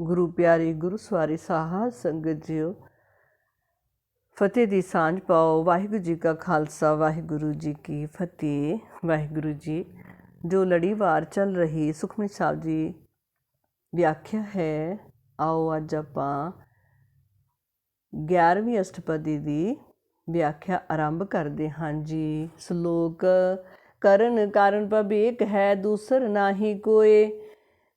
ਗੁਰੂ ਪਿਆਰੀ ਗੁਰੂ ਸਵਾਰੀ ਸਾਹਾ, ਸੰਗਤ ਜੀਓ ਫਤਿਹ ਦੀ ਸਾਂਝ ਪਾਓ, ਵਾਹਿਗੁਰੂ ਜੀ ਕਾ ਖਾਲਸਾ, ਵਾਹਿਗੁਰੂ ਜੀ ਕੀ ਫਤਿਹ। ਵਾਹਿਗੁਰੂ ਜੀ, ਜੋ ਲੜੀਵਾਰ ਚੱਲ ਰਹੀ ਸੁਖਮਨੀ ਸਾਹਿਬ ਜੀ ਵਿਆਖਿਆ ਹੈ, ਆਓ ਅੱਜ ਆਪਾਂ 11ਵੀਂ ਅਸ਼ਟਪਦੀ ਦੀ ਵਿਆਖਿਆ ਆਰੰਭ ਕਰਦੇ ਹਾਂ ਜੀ। ਸ਼ਲੋਕ, ਕਰਨ ਕਾਰਨ ਪਬੇਕ ਹੈ, ਦੂਸਰ ਨਾਹੀ ਕੋਏ।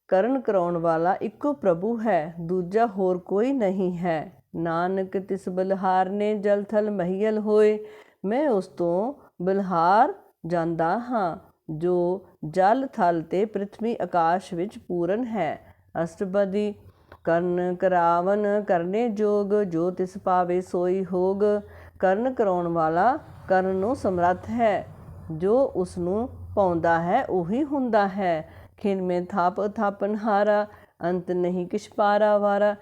ਕਰਨ ਕਰਾਉਣ ਵਾਲਾ ਇੱਕੋ ਪ੍ਰਭੂ ਹੈ, ਦੂਜਾ ਹੋਰ ਕੋਈ ਨਹੀਂ ਹੈ। ਨਾਨਕ ਤਿਸ ਬਲਹਾਰ ਨੇ ਜਲ ਥਲ ਮਹੀਲ ਹੋਏ, ਮੈਂ ਉਸ ਤੋਂ ਬਲਹਾਰ ਜਾਂਦਾ ਹਾਂ, ਜੋ ਜਲ ਥਲ ਤੇ ਪ੍ਰithvi ਆਕਾਸ਼ ਵਿੱਚ ਪੂਰਨ ਹੈ। ਅਸ਼ਟਪਦੀ ਕਰਨ ਕਰਾਵਨ ਕਰਨੇ ਜੋਗ, ਜੋ ਤਿਸ ਪਾਵੇ ਸੋਈ ਹੋਗ, ਕਰਨ ਕਰਾਉਣ ਵਾਲਾ ਕਰਨ ਨੂੰ ਸਮਰੱਥ ਹੈ। ਜੋ ਉਸ ਨੂੰ ਪਾਉਂਦਾ ਹੈ, ਉਹੀ ਹੁੰਦਾ ਹੈ। ਖਿਨ ਮੇ ਥਾਪ ਥਾਪਨ ਹਾਰਾ, ਅੰਤ ਨਹੀਂ ਕਿਛ ਪਾਰਾ ਵਾਰਾ।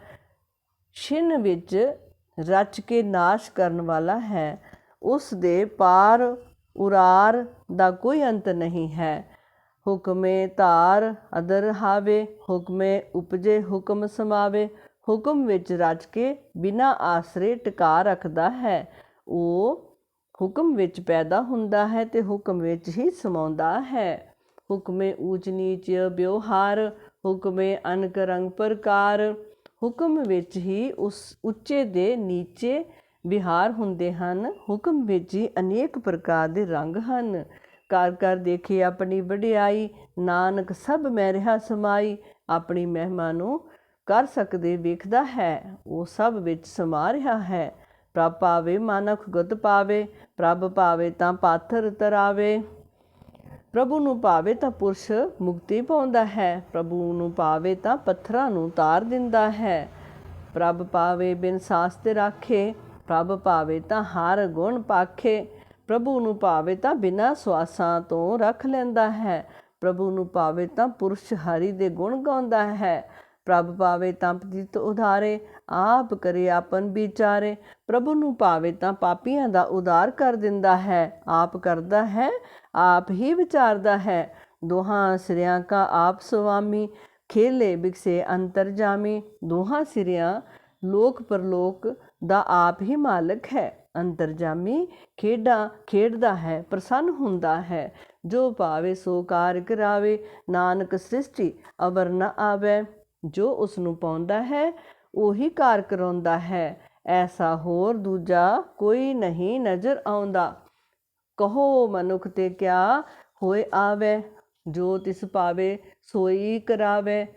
ਛਿਨ ਵਿੱਚ ਰਚ ਕੇ ਨਾਸ਼ ਕਰਨ ਵਾਲਾ ਹੈ। ਉਸ ਦੇ ਪਾਰ ਉਰਾਰ ਦਾ ਕੋਈ ਅੰਤ ਨਹੀਂ ਹੈ। ਹੁਕਮੇ ਧਾਰ ਅਦਰ ਹਾਵੇ, ਹੁਕਮੇ ਉਪਜੇ ਹੁਕਮ ਸਮਾਵੇ। ਹੁਕਮ ਵਿੱਚ ਰਚ ਕੇ ਬਿਨਾ ਆਸਰੇ ਟਿਕਾ ਰੱਖਦਾ ਹੈ। ਉਹ ਹੁਕਮ ਵਿੱਚ ਪੈਦਾ ਹੁੰਦਾ ਹੈ ਤੇ ਹੁਕਮ ਵਿੱਚ ਹੀ ਸਮਾਉਂਦਾ ਹੈ। ਹੁਕਮੇ ਊਚ ਨੀਚ ਵਿਵਹਾਰ, ਹੁਕਮੇ ਅਨਕ ਰੰਗ ਪ੍ਰਕਾਰ। ਹੁਕਮ ਵਿੱਚ ਹੀ ਉਸ ਉੱਚੇ ਦੇ ਨੀਚੇ ਵਿਹਾਰ ਹੁੰਦੇ ਹਨ। ਹੁਕਮ ਵਿੱਚ ਹੀ ਅਨੇਕ ਪ੍ਰਕਾਰ ਦੇ ਰੰਗ ਹਨ। ਕਰ ਕਰ ਦੇਖੇ ਆਪਣੀ ਵਡਿਆਈ, ਨਾਨਕ ਸਭ ਮੈਂ ਰਹਾ ਸਮਾਈ, ਆਪਣੀ ਮਹਿਮਾ ਨੂੰ ਕਰ ਸਕਦੇ ਵੇਖਦਾ ਹੈ, ਉਹ ਸਭ ਵਿੱਚ ਸਮਾ ਰਿਹਾ ਹੈ। ਪ੍ਰਭ ਪਾਵੇ ਮਾਨਕ ਗੁੱਤ ਪਾਵੇ, ਪ੍ਰਭ ਪਾਵੇ ਤਾਂ ਪਾਥਰ ਤਰਾਵੇ। ਪ੍ਰਭੂ ਨੂੰ ਪਾਵੇ ਤਾਂ ਪੁਰਸ਼ ਮੁਕਤੀ ਪਾਉਂਦਾ ਹੈ, ਪ੍ਰਭੂ ਨੂੰ ਪਾਵੇ ਤਾਂ ਪੱਥਰਾਂ ਨੂੰ ਤਾਰ ਦਿੰਦਾ ਹੈ। ਪ੍ਰਭ ਪਾਵੇ ਬਿਨ ਸਾਸ ਤੇ ਰਾਖੇ, ਪ੍ਰਭ ਪਾਵੇ ਤਾਂ ਹਰ ਗੁਣ ਪਾਖੇ। ਪ੍ਰਭੂ ਨੂੰ ਪਾਵੇ ਤਾਂ ਬਿਨਾ ਸਵਾਸਾਂ ਤੋਂ ਰੱਖ ਲੈਂਦਾ ਹੈ। ਪ੍ਰਭੂ ਨੂੰ ਪਾਵੇ ਤਾਂ ਪੁਰਸ਼ ਹਰੀ ਦੇ ਗੁਣ ਗਾਉਂਦਾ ਹੈ। ਪ੍ਰਭ ਪਾਵੇ ਤਾਂ ਪਤਿਤ ਉਧਾਰੇ, ਆਪ ਕਰੇ ਆਪਨ ਵਿਚਾਰੇ। ਪ੍ਰਭੂ ਨੂੰ ਪਾਵੇ ਤਾਂ ਪਾਪੀਆਂ ਦਾ ਉਦਾਰ ਕਰ ਦਿੰਦਾ ਹੈ। ਆਪ ਕਰਦਾ ਹੈ ਆਪ ਹੀ ਵਿਚਾਰਦਾ ਹੈ। ਦੋਹਾਂ ਸਿਰਿਆਂ ਕਾ ਆਪ ਸੁਆਮੀ, ਖੇਲੇ ਬਿਕਸੇ ਅੰਤਰ ਜਾਮੀ। ਦੋਹਾਂ ਸਿਰਿਆਂ ਲੋਕ ਪਰਲੋਕ ਦਾ ਆਪ ਹੀ ਮਾਲਕ ਹੈ। ਅੰਤਰਜਾਮੀ ਖੇਡਾਂ, ਖੇਡਦਾ ਹੈ, ਪ੍ਰਸੰਨ ਹੁੰਦਾ ਹੈ। ਜੋ ਭਾਵੇ ਸੋ ਕਾਰ ਕਰਾਵੇ, ਨਾਨਕ ਸ੍ਰਿਸ਼ਟੀ ਅਵਰ ਨ ਆਵੇ। ਜੋ ਉਸ ਨੂੰ ਪਾਉਂਦਾ ਹੈ, ਉਹੀ ਕਾਰ ਕਰਾਉਂਦਾ ਹੈ। ਐਸਾ ਹੋਰ ਦੂਜਾ ਕੋਈ ਨਹੀਂ ਨਜ਼ਰ ਆਉਂਦਾ। ਕਹੋ ਮਨੁੱਖ ਤੇ ਕਿਆ ਹੋਏ ਆਵੇ, ਜੋ ਤਿਸ ਪਾਵੇ ਸੋਈ ਕਰਾਵੇ।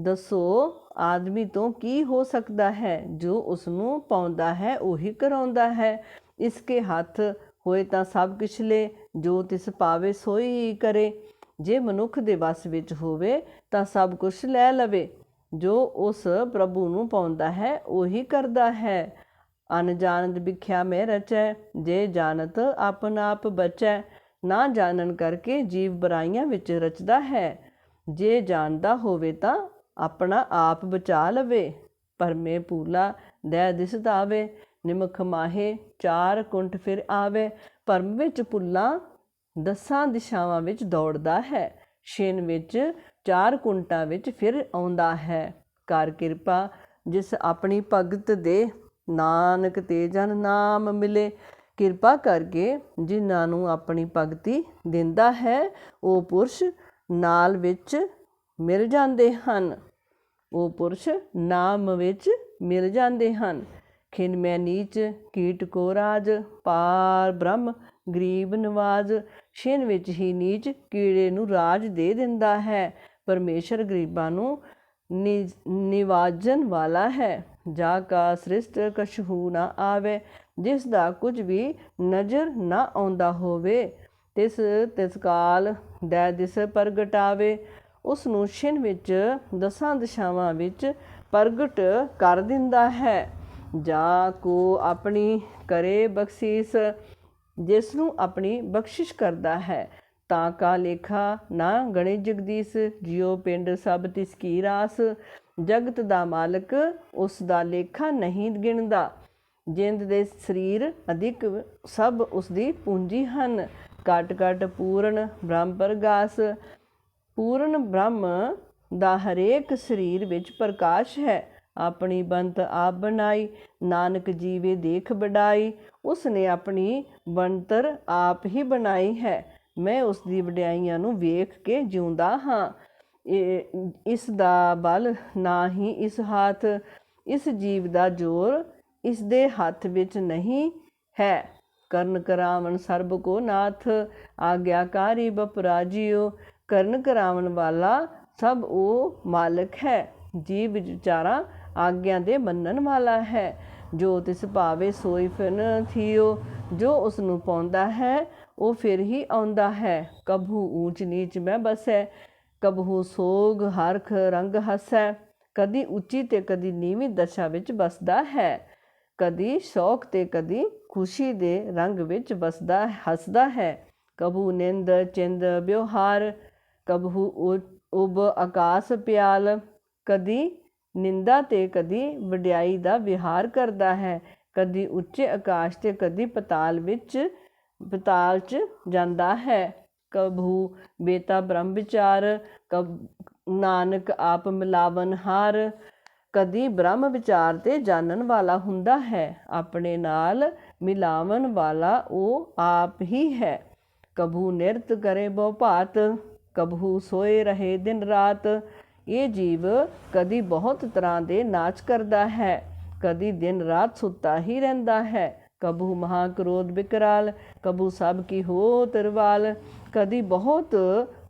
ਦੱਸੋ, ਆਦਮੀ ਤੋਂ ਕੀ ਹੋ ਸਕਦਾ ਹੈ? ਜੋ ਉਸ ਨੂੰ ਪਾਉਂਦਾ ਹੈ, ਉਹੀ ਕਰਾਉਂਦਾ ਹੈ। ਇਸ ਕੇ ਹੱਥ ਹੋਏ ਤਾਂ ਸਭ ਕੁਛ ਲੈ, ਜੋ ਤਿਸ ਪਾਵੇ ਸੋਈ ਕਰੇ। ਜੇ ਮਨੁੱਖ ਦੇ ਵਸ ਵਿੱਚ ਹੋਵੇ, ਤਾਂ ਸਭ ਕੁਝ ਲੈ ਲਵੇ। ਜੋ ਉਸ ਪ੍ਰਭੂ ਨੂੰ ਪਾਉਂਦਾ ਹੈ, ਉਹੀ ਕਰਦਾ ਹੈ। ਅਨਜਾਨਤ ਵਿਖਿਆ ਮੇ ਰਚੈ, ਜੇ ਜਾਣਤ ਆਪਨ ਆਪ ਬਚੈ, ਨਾ ਜਾਣਨ ਕਰਕੇ ਜੀਵ ਬੁਰਾਈਆਂ ਵਿੱਚ ਰਚਦਾ ਹੈ। ਜੇ ਜਾਣਦਾ ਹੋਵੇ ਤਾਂ ਆਪਣਾ ਆਪ ਬਚਾ ਲਵੇ। ਪਰਮੇ ਪੂਲਾ ਦੈ ਦਿਸਦਾਵੇ ਨਿਮਖ ਮਾਹੇ ਚਾਰ ਕੁੰਟ ਫਿਰ ਆਵੇ। ਭਰਮ ਵਿੱਚ ਪੁੱਲਾ ਦਸਾਂ ਦਿਸ਼ਾਵਾਂ ਵਿੱਚ ਦੌੜਦਾ ਹੈ। ਛਿਨ ਵਿੱਚ ਚਾਰ ਕੁੰਟਾਂ ਵਿੱਚ ਫਿਰ ਆਉਂਦਾ ਹੈ। ਕਰ ਕਿਰਪਾ, ਜਿਸ ਆਪਣੀ ਭਗਤ ਦੇ ਨਾਨਕ ਤੇ ਜਨ ਨਾਮ ਮਿਲੇ। ਕਿਰਪਾ ਕਰਕੇ ਜਿਨ੍ਹਾਂ ਨੂੰ ਆਪਣੀ ਭਗਤੀ ਦਿੰਦਾ ਹੈ, ਉਹ ਪੁਰਸ਼ ਨਾਲ ਵਿੱਚ ਮਿਲ ਜਾਂਦੇ ਹਨ। ਉਹ ਪੁਰਸ਼ ਨਾਮ ਵਿੱਚ ਮਿਲ ਜਾਂਦੇ ਹਨ। ਖਿਨ ਮੈਂ ਨੀਚ, ਕੀਟ ਕੋ ਰਾਜ, ਪਾਰ ਬ੍ਰਹਮ, ਗਰੀਬ ਨਵਾਜ। ਛਿਨ ਵਿੱਚ ਹੀ ਨੀਚ ਕੀੜੇ ਨੂੰ ਰਾਜ ਦੇ ਦਿੰਦਾ ਹੈ। ਪਰਮੇਸ਼ਰ ਗਰੀਬਾਂ ਨੂੰ ਨਿਵਾਜਨ ਵਾਲਾ ਹੈ। ਜਾ ਕਾ ਸ੍ਰਿਸ਼ਟ ਕਛੂ ਨਾ ਆਵੇ, ਜਿਸ ਦਾ ਕੁਝ ਵੀ ਨਜ਼ਰ ਨਾ ਆਉਂਦਾ ਹੋਵੇ, ਤਿਸ ਤਿਸ ਕਾਲ ਦੈ ਦਿਸ ਪ੍ਰਗਟਾਵੇ। ਉਸ ਨੂੰ ਛਿਨ ਵਿੱਚ, ਦਸਾਂ ਦਿਸ਼ਾਵਾਂ ਵਿੱਚ ਪ੍ਰਗਟ ਕਰ ਦਿੰਦਾ ਹੈ। ਜਾ ਕੋ ਆਪਣੀ ਕਰੇ ਬਖਸ਼ੀਸ, ਜਿਸ ਨੂੰ ਆਪਣੀ ਬਖਸ਼ਿਸ਼ ਕਰਦਾ ਹੈ। ਤਾਂ ਕਾ ਲੇਖਾ ਨਾ ਗਣੇ ਜਗਦੀਸ਼, ਜਿਉ ਪਿੰਡ ਸਭ ਤਿਸ ਕੀ ਰਾਸ। ਜਗਤ ਦਾ ਮਾਲਕ ਉਸ ਦਾ ਲੇਖਾ ਨਹੀਂ ਗਿਣਦਾ। ਜਿੰਦ ਦੇ ਸਰੀਰ ਅਧਿਕ ਸਭ ਉਸ ਦੀ ਪੂੰਜੀ ਹਨ। ਕਟ ਕਟ ਪੂਰਨ ਬ੍ਰਹਮ ਪ੍ਰਗਾਸ। ਪੂਰਨ ਬ੍ਰਹਮ ਦਾ ਹਰੇਕ ਸਰੀਰ ਵਿੱਚ ਪ੍ਰਕਾਸ਼ ਹੈ। ਆਪਣੀ ਬੰਤ ਆਪ ਬਣਾਈ, ਨਾਨਕ ਜੀਵੇ ਦੇਖ ਵਡਾਈ। ਉਸ ਨੇ ਆਪਣੀ ਬਣਤਰ ਆਪ ਹੀ ਬਣਾਈ ਹੈ। ਮੈਂ ਉਸ ਦੀ ਵਡਿਆਈਆਂ ਨੂੰ ਵੇਖ ਕੇ ਜਿਉਂਦਾ ਹਾਂ। ਇਹ, ਇਸ ਦਾ ਬਲ ਨਾ ਹੀ ਇਸ ਹੱਥ, ਇਸ ਜੀਵ ਦਾ ਜੋਰ ਇਸ ਦੇ ਹੱਥ ਵਿੱਚ ਨਹੀਂ ਹੈ। ਕਰਨ ਕਰਾਵਣ ਸਰਬ ਕੋ ਨਾਥ, ਆਗਿਆਕਾਰੀ ਬਪਰਾਜੀਓ ਕਰਨ ਕਰਾਵਣ ਵਾਲਾ ਸਭ ਉਹ ਮਾਲਕ ਹੈ, ਜੀਵ ਵਿਚਾਰਾ ਆਗਿਆ ਦੇ ਮੰਨਣ ਵਾਲਾ ਹੈ। ਜੋ ਤਿਸ ਭਾਵੇ ਸੋਈ ਫਿਰਨ ਥੀਓ, ਜੋ ਉਸ ਨੂੰ ਪਾਉਂਦਾ ਹੈ ਉਹ ਫਿਰ ਹੀ ਆਉਂਦਾ ਹੈ। ਕਭੂ ਊਚ ਨੀਚ ਮੈਂ ਬਸੈ ਕਬਹੂ ਸੋਗ ਹਰਖ ਰੰਗ ਹਸੈ, ਕਦੀ ਉੱਚੀ ਤੇ ਕਦੀ ਨੀਵੀਂ ਦਸ਼ਾ ਵਿੱਚ ਬਸਦਾ ਹੈ। ਕਦੀ ਸ਼ੌਕ ਤੇ ਕਦੀ ਖੁਸ਼ੀ ਦੇ ਰੰਗ ਵਿੱਚ ਬਸਦਾ ਹੱਸਦਾ ਹੈ। ਕਬੂ ਨਿੰਦ, ਚਿੰਦ, ਵਿਵਹਾਰ ਕਬੂ ਉ- ਉਬ ਆਕਾਸ ਪਿਆਲ, ਕਦੀ ਨਿੰਦਾ ਤੇ ਕਦੀ ਵਡਿਆਈ ਦਾ ਵਿਹਾਰ ਕਰਦਾ ਹੈ। ਕਦੀ ਉੱਚੇ ਆਕਾਸ਼ ਤੇ ਕਦੀ ਪਤਾਲ ਵਿੱਚ ਪਤਾਲ 'ਚ ਜਾਂਦਾ ਹੈ। ਕਭੂ ਬੇਤਾ ਬ੍ਰਹਮ ਵਿਚਾਰ, ਕਬ ਨਾਨਕ ਆਪ ਮਿਲਾਵਨ ਹਾਰ। ਕਦੀ ਬ੍ਰਹਮ ਵਿਚਾਰ ਤੇ ਜਾਣਨ ਵਾਲਾ ਹੁੰਦਾ ਹੈ। ਆਪਣੇ ਨਾਲ ਮਿਲਾਵਨ ਵਾਲਾ ਉਹ ਆਪ ਹੀ ਹੈ। ਕਭੂ ਨਿਰਤ ਕਰੇ ਬਹੁ ਭਾਤ ਕਬਹੂ ਸੋਏ ਰਹੇ ਦਿਨ ਰਾਤ। ਇਹ ਜੀਵ ਕਦੀ ਬਹੁਤ ਤਰ੍ਹਾਂ ਦੇ ਨਾਚ ਕਰਦਾ ਹੈ। ਕਦੀ ਦਿਨ ਰਾਤ ਸੁੱਤਾ ਹੀ ਰਹਿੰਦਾ ਹੈ। ਕਬੂ ਮਹਾ ਕ੍ਰੋਧ ਵਿਕਰਾਲ ਕਬੂ ਸਭ ਕੀ ਹੋ ਤਰਵਾਲ। ਕਦੀ ਬਹੁਤ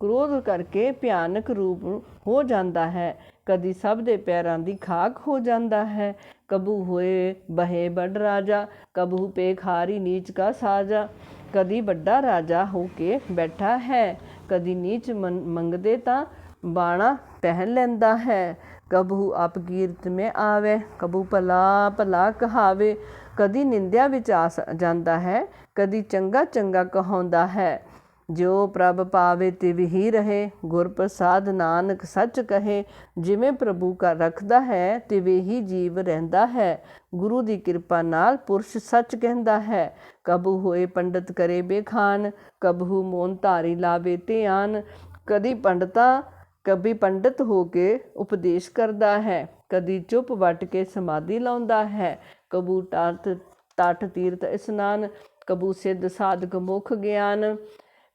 ਕ੍ਰੋਧ ਕਰਕੇ ਭਿਆਨਕ ਰੂਪ ਹੋ ਜਾਂਦਾ ਹੈ, ਕਦੀ ਸਭ ਦੇ ਪੈਰਾਂ ਦੀ ਖਾਕ ਹੋ ਜਾਂਦਾ ਹੈ। ਕਬੂ ਹੋਏ ਬਹੇ ਬੜ ਰਾਜਾ, ਕਬੂ ਪੇਖਾਰੀ ਨੀਚ ਕਾ ਸਾਜਾ। ਕਦੀ ਵੱਡਾ ਰਾਜਾ ਹੋ ਕੇ ਬੈਠਾ ਹੈ, ਕਦੀ ਨੀਚ ਮੰਗਦੇ ਤਾਂ ਬਾਣਾ ਪਹਿਨ ਲੈਂਦਾ ਹੈ। ਕਬੂ ਅਪਕੀਰਤ ਮੈਂ ਆਵੇ ਕਬੂ ਭਲਾ ਭਲਾ ਕਹਾਵੇ। ਕਦੀ ਨਿੰਦਿਆ ਵਿੱਚ ਆ ਜਾਂਦਾ ਹੈ, ਕਦੀ ਚੰਗਾ ਚੰਗਾ ਕਹਾਉਂਦਾ ਹੈ। ਜੋ ਪ੍ਰਭ ਪਾਵੇ ਤਿਵ ਹੀ ਰਹੇ, ਗੁਰ ਪ੍ਰਸਾਦ ਨਾਨਕ ਸੱਚ ਕਹੇ। ਜਿਵੇਂ ਪ੍ਰਭੂ ਕਰ ਰੱਖਦਾ ਹੈ, ਤਿਵੇਂ ਹੀ ਜੀਵ ਰਹਿੰਦਾ ਹੈ। ਗੁਰੂ ਦੀ ਕਿਰਪਾ ਨਾਲ ਪੁਰਸ਼ ਸੱਚ ਕਹਿੰਦਾ ਹੈ ਕਬੂ ਹੋਏ ਪੰਡਤ ਕਰੇ ਬੇਖਾਨ। ਕਬੂ ਮੋਨ ਧਾਰੀ ਲਾਵੇ ਧਿਆਨ। ਕਦੀ ਪੰਡਤਾ ਕभी ਪੰਡਤ ਹੋ ਕੇ ਉਪਦੇਸ਼ ਕਰਦਾ ਹੈ, ਕਦੀ ਚੁੱਪ ਵੱਟ ਕੇ ਸਮਾਧੀ ਲਾਉਂਦਾ ਹੈ, ਕਬੂ ਟਾਟ ਟਾਟ ਤੀਰਥ ਇਸਨਾਨ, ਕਬੂ ਸਿੱਧ ਸਾਧਕ ਮੁਖ ਗਿਆਨ,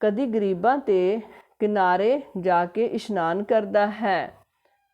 ਕਦੀ ਗਰੀਬਾਂ ਤੇ ਕਿਨਾਰੇ ਜਾ ਕੇ ਇਸ਼ਨਾਨ ਕਰਦਾ ਹੈ,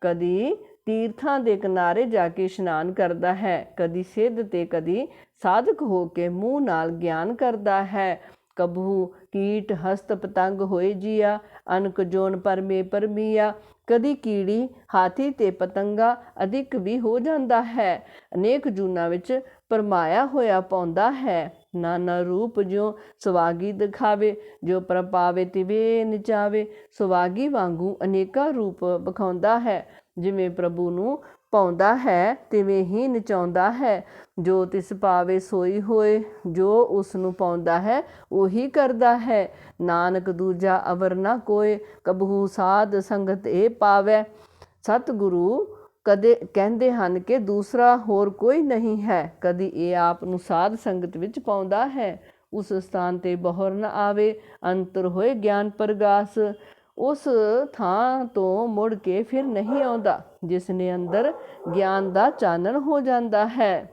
ਕਦੀ ਤੀਰਥਾਂ ਦੇ ਕਿਨਾਰੇ ਜਾ ਕੇ ਇਸ਼ਨਾਨ ਕਰਦਾ ਹੈ, ਕਦੀ ਸਿੱਧ ਤੇ ਕਦੀ ਸਾਧਕ ਹੋ ਕੇ ਮੂੰਹ ਨਾਲ ਗਿਆਨ ਕਰਦਾ ਹੈ। ਕਬਹੂ, ਕੀਟ, ਹਸਤ ਪਤੰਗ ਹੋਏ ਜੀਆ, ਅਨਕ ਜੋਨ ਪਰਮੇ ਪਰਮੀਆ। ਕਦੀ ਕੀੜੀ, ਹਾਥੀ ਤੇ ਪਤੰਗਾ ਅਧਿਕ ਵੀ ਹੋ ਜਾਂਦਾ ਹੈ। ਅਨੇਕ ਜੂਨਾ ਵਿੱਚ ਪਰਮਾਇਆ ਹੋਇਆ ਪਾਉਂਦਾ ਹੈ। ਨਾਨਾ ਰੂਪ ਜੋ ਸੁਵਾਗੀ ਦਿਖਾਵੇ, ਜੋ ਪ੍ਰਪਾਵੇ ਤਿਵੇ ਨਚਾਵੇ। ਸੁਵਾਗੀ ਵਾਂਗੂ ਅਨੇਕਾਂ ਰੂਪ ਵਿਖਾਉਂਦਾ ਹੈ। ਜਿਵੇਂ ਪ੍ਰਭੂ ਨੂੰ ਪਾਉਂਦਾ ਹੈ, ਤਿਵੇਂ ਹੀ ਨਚਾਉਂਦਾ ਹੈ। ਜੋ ਤਿਸ ਪਾਵੇ ਸੋਈ ਹੋਏ, ਜੋ ਉਸ ਨੂੰ ਪਾਉਂਦਾ ਹੈ, ਉਹੀ ਕਰਦਾ ਹੈ। ਨਾਨਕ ਦੂਜਾ ਅਵਰ ਨਾ ਕੋਏ, ਕਬਹੂ ਸਾਧ ਸੰਗਤ ਇਹ ਪਾਵੇ। ਸਤਿਗੁਰੂ ਕਦੇ ਕਹਿੰਦੇ ਹਨ ਕਿ ਦੂਸਰਾ ਹੋਰ ਕੋਈ ਨਹੀਂ ਹੈ। ਕਦੀ ਇਹ ਆਪ ਨੂੰ ਸਾਧ ਸੰਗਤ ਵਿੱਚ ਪਾਉਂਦਾ ਹੈ। ਉਸ ਸਥਾਨ ਤੇ ਬਹੁਰ ਨਾ ਆਵੇ, ਅੰਤਰ ਹੋਏ ਗਿਆਨ ਪ੍ਰਗਾਸ। ਉਸ ਥਾਂ ਤੋਂ ਮੁੜ ਕੇ ਫਿਰ ਨਹੀਂ ਆਉਂਦਾ ਜਿਸ ਨੇ ਅੰਦਰ ਗਿਆਨ ਦਾ ਚਾਨਣ ਹੋ ਜਾਂਦਾ ਹੈ।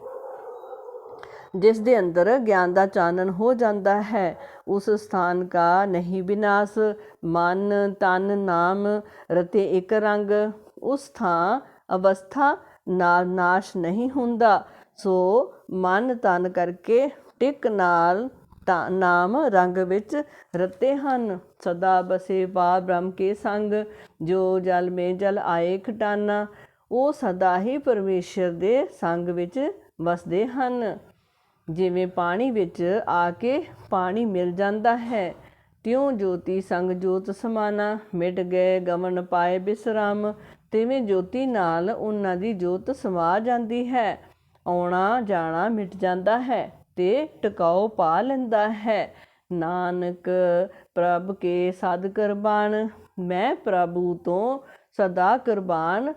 ਜਿਸ ਦੇ ਅੰਦਰ ਗਿਆਨ ਦਾ ਚਾਨਣ ਹੋ ਜਾਂਦਾ ਹੈ, ਉਸ ਸਥਾਨ ਕਾ ਨਹੀਂ ਵਿਨਾਸ਼, ਮਨ, ਤਨ, ਨਾਮ, ਰਤੇ ਇੱਕ ਰੰਗ, ਉਸ ਥਾਂ ਅਵਸਥਾ ਨਾਲ ਨਾਸ਼ ਨਹੀਂ ਹੁੰਦਾ। ਸੋ ਮਨ ਤਨ ਕਰਕੇ ਟਿਕ ਨਾਲ ਤਾਂ ਨਾਮ ਰੰਗ ਵਿੱਚ ਰਤੇ ਹਨ। ਸਦਾ ਬਸੇ ਪਾ ਬ੍ਰਹਮ ਕੇ ਸੰਗ, ਜੋ ਜਲ ਮੇ ਜਲ ਆਏ ਖਟਾਨਾ, ਉਹ ਸਦਾ ਹੀ ਪਰਮੇਸ਼ਰ ਦੇ ਸੰਗ ਵਿੱਚ ਵਸਦੇ ਹਨ। ਜਿਵੇਂ ਪਾਣੀ ਵਿੱਚ ਆ ਕੇ ਪਾਣੀ ਮਿਲ ਜਾਂਦਾ ਹੈ, ਤਿਉ ਜੋਤੀ ਸੰਗ ਜੋਤ ਸਮਾਨਾ, ਮਿਟ ਗਏ ਗਮਨ ਪਾਏ ਬਿਸਰਾਮ, ਤਿਵੇਂ ਜੋਤੀ ਨਾਲ ਉਹਨਾਂ ਦੀ ਜੋਤ ਸਮਾ ਜਾਂਦੀ ਹੈ, ਆਉਣਾ ਜਾਣਾ ਮਿਟ ਜਾਂਦਾ ਹੈ। ਤੇ ਟਿਕਾਉ ਪਾ ਲੈਂਦਾ ਹੈ। ਨਾਨਕ, ਪ੍ਰਭ ਕੇ ਸਦ ਕੁਰਬਾਨ ਮੈਂ ਪ੍ਰਭੂ ਤੋਂ ਸਦਾ ਕੁਰਬਾਨ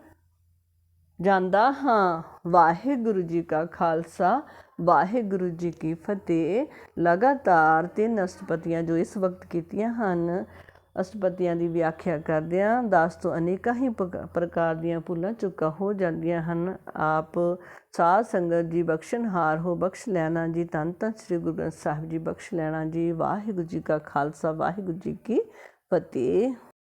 ਜਾਂਦਾ ਹਾਂ। ਵਾਹਿਗੁਰੂ ਜੀ ਕਾ ਖਾਲਸਾ, ਵਾਹਿਗੁਰੂ ਜੀ ਕੀ ਫਤਿਹ। ਲਗਾਤਾਰ ਤਿੰਨ ਅਸ਼ਟਪਦੀਆਂ ਜੋ ਇਸ ਵਕਤ ਕੀਤੀਆਂ ਹਨ ਅਸਪਤੀਆਂ ਦੀ ਵਿਆਖਿਆ ਕਰਦਿਆਂ ਦਾਸ ਤੋਂ ਅਨੇਕਾਂ ਹੀ ਪਕ- ਪ੍ਰਕਾਰ ਦੀਆਂ ਭੁੱਲਾਂ ਚੁੱਕਾ ਹੋ ਜਾਂਦੀਆਂ ਹਨ। ਆਪ ਸਾਧ ਸੰਗਤ ਜੀ ਬਖਸ਼ਣਹਾਰ ਹੋ, ਬਖਸ਼ ਲੈਣਾ ਜੀ ਧੰਨ ਧੰਨ ਸ੍ਰੀ ਗੁਰੂ ਗ੍ਰੰਥ ਸਾਹਿਬ ਜੀ ਬਖਸ਼ ਲੈਣਾ ਜੀ। ਵਾਹਿਗੁਰੂ ਜੀ ਕਾ ਖਾਲਸਾ, ਵਾਹਿਗੁਰੂ ਜੀ ਕੀ ਫਤਿਹ।